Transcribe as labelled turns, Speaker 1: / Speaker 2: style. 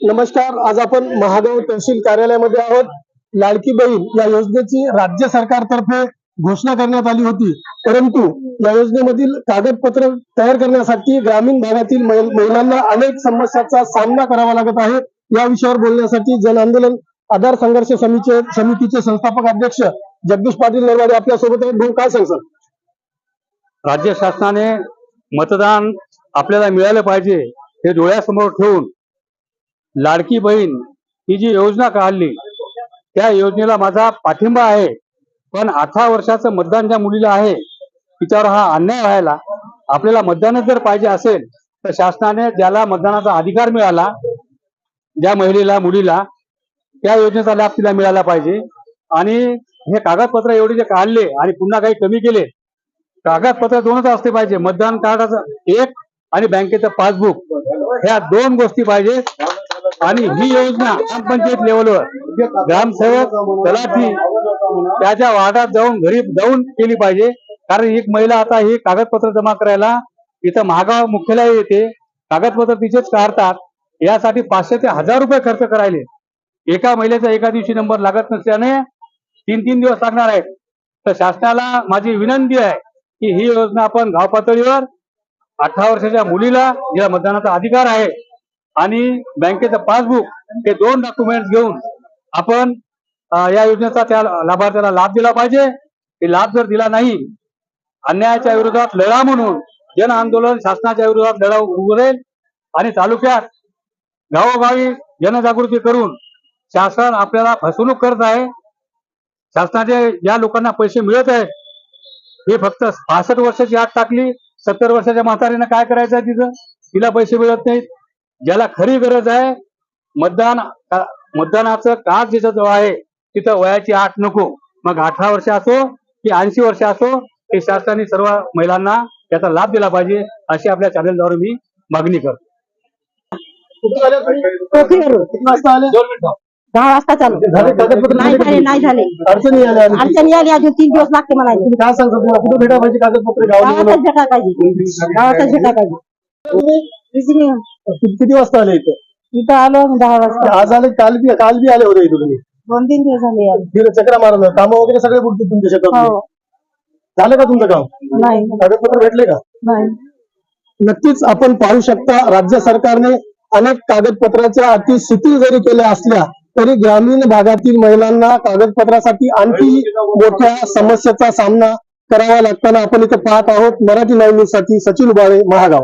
Speaker 1: नमस्कार आज आपण महागाव तहसील कार्यालयामध्ये आहोत. लाडकी बहीण या योजनेची राज्य सरकारतर्फे घोषणा करण्यात आली होती. परंतु या योजनेमधील कागदपत्र तयार करण्यासाठी ग्रामीण भागातील महिलांना अनेक समस्यांचा सामना करावा लागत आहे. या विषयावर बोलण्यासाठी जन आंदोलन आधार संघर्ष समितीचे समितीचे संस्थापक अध्यक्ष जगदीश पाटील नरवाडे आपल्यासोबत आहेत. भाऊ काय सांगसाल
Speaker 2: राज्य शासनाने मतदान आपल्याला मिळालं पाहिजे हे डोळ्यासमोर ठेवून लाडकी बहीण ही जी योजना काढली त्या योजनेला माझा पाठिंबा आहे. पण अठरा वर्षाचं मतदान ज्या मुलीला आहे तिच्यावर हा अन्याय व्हायला आपल्याला मतदानच जर पाहिजे असेल तर शासनाने ज्याला मतदानाचा अधिकार मिळाला ज्या महिलेला मुलीला त्या योजनेचा लाभ तिला मिळाला पाहिजे. आणि हे कागदपत्र एवढे जे काढले आणि पुन्हा काही कमी केले कागदपत्र दोनच असले पाहिजे. मतदान कार्डाचं एक आणि बँकेचं पासबुक. ह्या दोन गोष्टी पाहिजेत आणि ही योजना ग्रामपंचायत लेवलवर ग्रामसेवक तलाठी त्याच्या वार्डात जाऊन घरी जाऊन केली पाहिजे. कारण एक महिला आता ही कागदपत्र जमा करायला इथं महागाव मुख्यालय येते. कागदपत्र तिचेच काढतात. यासाठी पाचशे ते हजार रुपये खर्च करायले. एका महिलेचा एका दिवशी नंबर लागत नसल्याने तीन तीन दिवस लागणार आहेत. तर शासनाला माझी विनंती आहे की ही योजना आपण गाव पातळीवर अठरा वर्षाच्या मुलीला ज्या मतदानाचा अधिकार आहे. आणि बँकेचं पासबुक हे दोन डॉक्युमेंट घेऊन आपण या योजनेचा त्या लाभार्थ्याला लाभ दिला पाहिजे. हे लाभ जर दिला नाही अन्यायाच्या विरोधात लढा म्हणून जन आंदोलन शासनाच्या विरोधात लढा उघडेल आणि तालुक्यात गावोगावी जनजागृती करून शासन आपल्याला फसवणूक करत आहे. शासनाचे ज्या लोकांना पैसे मिळत आहेत हे फक्त पासष्ट वर्षाची आत टाकली. सत्तर वर्षाच्या म्हातारीनं काय करायचं आहे तिथं? तिला पैसे मिळत नाहीत. ज्याला खरी गरज आहे मतदान का- मतदानाचं कार्ड जिथं जवळ आहे तिथं वयाची आठ नको. मग अठरा वर्ष असो की ऐंशी वर्ष असो हे शासनाने सर्व महिलांना त्याचा लाभ दिला पाहिजे अशी आपल्या चॅनलद्वारे मी मागणी करतो.
Speaker 3: दहा वाजता चालू. नाही
Speaker 1: झाले का?
Speaker 3: नाही झाले.
Speaker 1: अडचणी.
Speaker 3: अडचणी आली अजून तीन दिवस लागते मला
Speaker 1: काय सांगता कुठे भेटा पाहिजे? कागदपत्र
Speaker 3: गावातच भेटा पाहिजे. गावातच भेटा पाहिजे. बिजली
Speaker 1: किती किती वाजता आले इथं?
Speaker 3: इथं आलो आम्ही दहा वाजता.
Speaker 1: आज आले काल बी काल बी आले होते इथं तुम्ही.
Speaker 3: दोन तीन दिवस झाले यार.
Speaker 1: फिर चक्रा मारलं कामं वगैरे सगळे बुडतील तुमच्या शेतात
Speaker 3: हो.
Speaker 1: झालं का तुमचं काम?
Speaker 3: नाही.
Speaker 1: कागदपत्र भेटले का?
Speaker 3: नाही.
Speaker 1: नक्कीच आपण पाहू शकता राज्य सरकारने अनेक कागदपत्राच्या अति शिथिल जरी केल्या असल्या तरी ग्रामीण भागातील महिलांना कागदपत्रासाठी आणखी मोठ्या समस्येचा सामना करावा लागताना आपण इथं पाहत आहोत. मराठी न्यूजसाठी सचिन उबाळे महागाव.